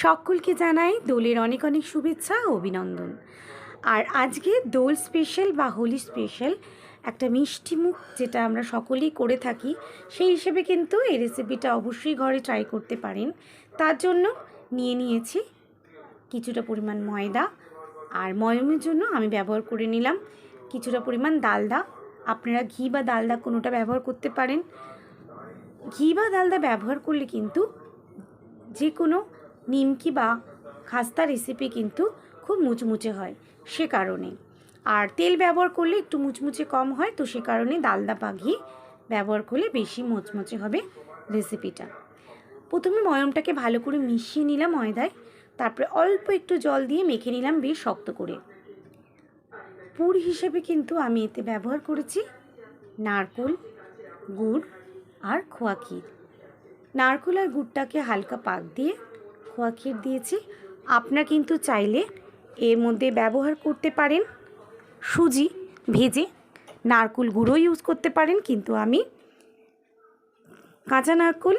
সকলকে জানাই দোলের অনেক অনেক শুভেচ্ছা ও অভিনন্দন। আর আজকে দোল স্পেশাল বা হোলি স্পেশাল একটা মিষ্টি মুখ যেটা আমরা সকলেই করে থাকি, সেই হিসেবে কিন্তু এই রেসিপিটা অবশ্যই ঘরে ট্রাই করতে পারেন। তার জন্য নিয়ে নিয়েছি কিছুটা পরিমাণ ময়দা আর ময়মের জন্য আমি ব্যবহার করে নিলাম কিছুটা পরিমাণ ডালদা আপনারা ঘি বা ডালদা কোনোটা ব্যবহার করতে পারেন। ঘি বা ডালদা ব্যবহার করলে কিন্তু যে কোনো নিমকি বা খাস্তা রেসিপি কিন্তু খুব মুচমুচে হয় সে কারণে। আর তেল ব্যবহার করলে একটু মুচমুচে কম হয়, তো সে কারণে ডালদা বা ঘি ব্যবহার করলে বেশি মুচমুচে হবে রেসিপিটা প্রথমে ময়মটাকে ভালো করে মিশিয়ে নিলাম ময়দায়, তারপরে অল্প একটু জল দিয়ে মেখে নিলাম বেশ শক্ত করে। পুর হিসেবে কিন্তু আমি এতে ব্যবহার করেছি নারকোল গুড় আর খোয়া ক্ষীর। নারকোল আর গুড়টাকে হালকা পাক দিয়ে খোয়া ক্ষীর দিয়েছি। আপনারা কিন্তু চাইলে এর মধ্যে ব্যবহার করতে পারেন। সুজি, ভেজে নারকোল গুঁড়ো ইউজ করতে পারেন, কিন্তু আমি কাঁচা নারকোল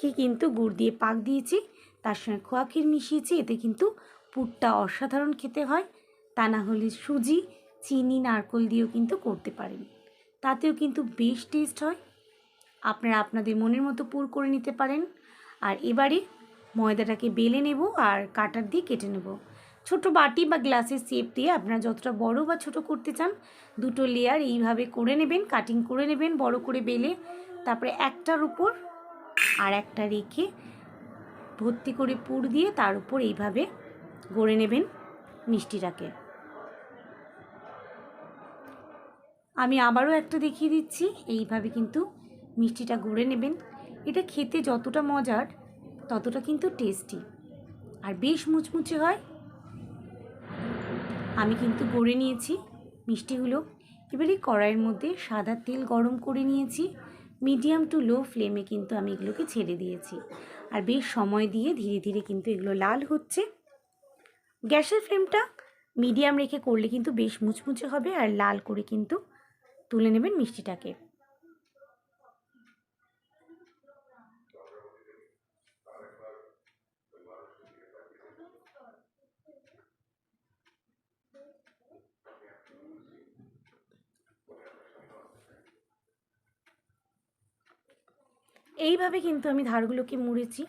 কে কিন্তু গুড় দিয়ে পাক দিয়েছি, তার সঙ্গে খোয়া ক্ষীর মিশিয়েছি, এতে কিন্তু পুরটা অসাধারণ খেতে হয়। তা না হলে সুজি, চিনি, নারকোল দিয়েও কিন্তু করতে পারেন। তাতেও কিন্তু বেশ টেস্ট হয়। আপনারা আপনাদের মনের মতো পুর করে নিতে পারেন। আর এবারে ময়দাটাকে বেলে নেব আর কাটার দিয়ে কেটে নেব। ছোট বাটি বা গ্লাসের শেপ দিয়ে আপনারা যতটা বড় বা ছোট করতে চান, দুটো লেয়ার এইভাবে করে নেবেন কাটিং করে নেবেন, বড় করে বেলে, তারপরে একটার উপর আর একটা রেখে ভর্তি করে পুর দিয়ে তার উপর এইভাবে গড়ে নেবেন মিষ্টিটাকে। আমি আবারও একটা দেখিয়ে দিচ্ছি, এইভাবে কিন্তু মিষ্টিটা গড়ে নেবেন। এটা খেতে যতটা মজার, ততটা কিন্তু টেস্টি আর বেশ মুচমুচে হয়। আমি কিন্তু গড়ে নিয়েছি মিষ্টিগুলো। এবারে কড়াইয়ের মধ্যে সাদা তেল গরম করে নিয়েছি। মিডিয়াম টু লো ফ্লেমে কিন্তু আমি এগুলোকে ছেড়ে দিয়েছি। আর বেশ সময় দিয়ে ধীরে ধীরে কিন্তু এগুলো লাল হচ্ছে। গ্যাসের ফ্লেমটা মিডিয়াম রেখে করলে কিন্তু বেশ মুচমুচে হবে। আর লাল করে কিন্তু তুলে নেবেন মিষ্টিটাকে। এইভাবে কিন্তু আমি ধারগুলোকে মুড়েছি।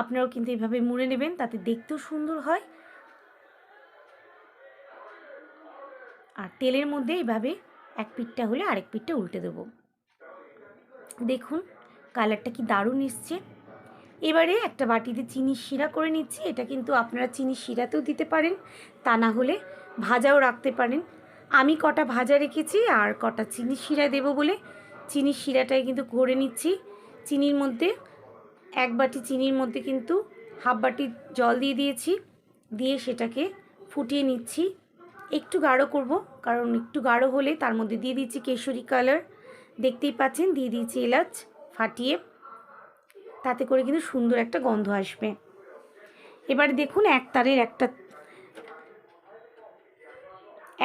আপনারাও কিন্তু এইভাবে মুড়ে নেবেন, তাতে দেখতেও সুন্দর হয়। আর তেলের মধ্যে এইভাবে এক পিঠটা হলে আরেক পিঠটা উল্টে দেবো। দেখুন, কালারটা কি দারুণ এসছে। এবারে একটা বাটিতে চিনি শিরা করে নিচ্ছি, এটা কিন্তু আপনারা চিনি শিরাতেও দিতে পারেন, তা না হলে ভাজাও রাখতে পারেন। আমি কটা ভাজা রেখেছি আর কটা চিনি শিরা দেবো বলে। চিনি শিরাটাই কিন্তু করে নিচ্ছি। চিনির মধ্যে, এক বাটি চিনির মধ্যে কিন্তু হাফ বাটি জল দিয়ে দিয়েছি। দিয়ে সেটাকে ফুটিয়ে নিচ্ছি। একটু গাঢ় করব, কারণ একটু গাঢ় হলে তার মধ্যে দিয়ে দিচ্ছি কেশরি কালার। দেখতেই পাচ্ছেন, দিয়ে দিয়েছি এলাচ ফাটিয়ে। তাতে করে কিন্তু সুন্দর একটা গন্ধ আসবে। এবার দেখুন, এক তারের একটা,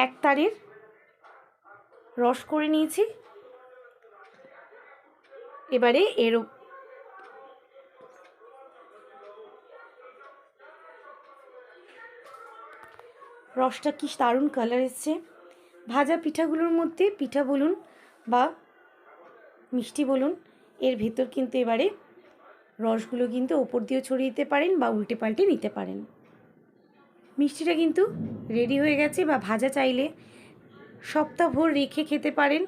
এক তারের রস করে নিয়েছি। এবারে এর রসটা কি দারুণ কালার এসছে। ভাজা পিঠাগুলোর মধ্যে পিঠা বলুন বা মিষ্টি বলুন, এর ভেতর কিন্তু এবারে রসগুলো কিন্তু ওপর দিয়েও ছড়িয়ে দিতে পারেন বা উল্টে পাল্টে নিতে পারেন। মিষ্টিটা কিন্তু রেডি হয়ে গেছে বা ভাজা চাইলে সপ্তাহ ভোর রেখে খেতে পারেন,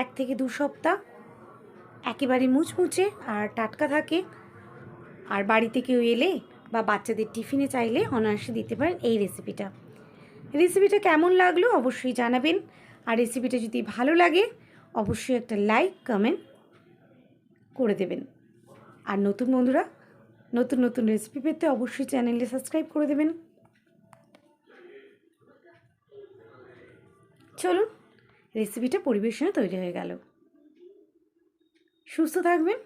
এক থেকে দু সপ্তাহ। একেবারে মুচমুচে আর টাটকা থাকে। আর বাড়িতে কেউ এলে বা বাচ্চাদের টিফিনে চাইলে অনায়াসে দিতে পারেন এই রেসিপিটা রেসিপিটা কেমন লাগল অবশ্যই জানাবেন। আর রেসিপিটা যদি ভালো লাগে, অবশ্যই একটা লাইক কমেন্ট করে দেবেন। আর নতুন বন্ধুরা, নতুন নতুন রেসিপি পেতে অবশ্যই চ্যানেলে সাবস্ক্রাইব করে দেবেন। চলুন রেসিপিটা পরিবেশনে তৈরি হয়ে গেল। সুস্থ থাকবেন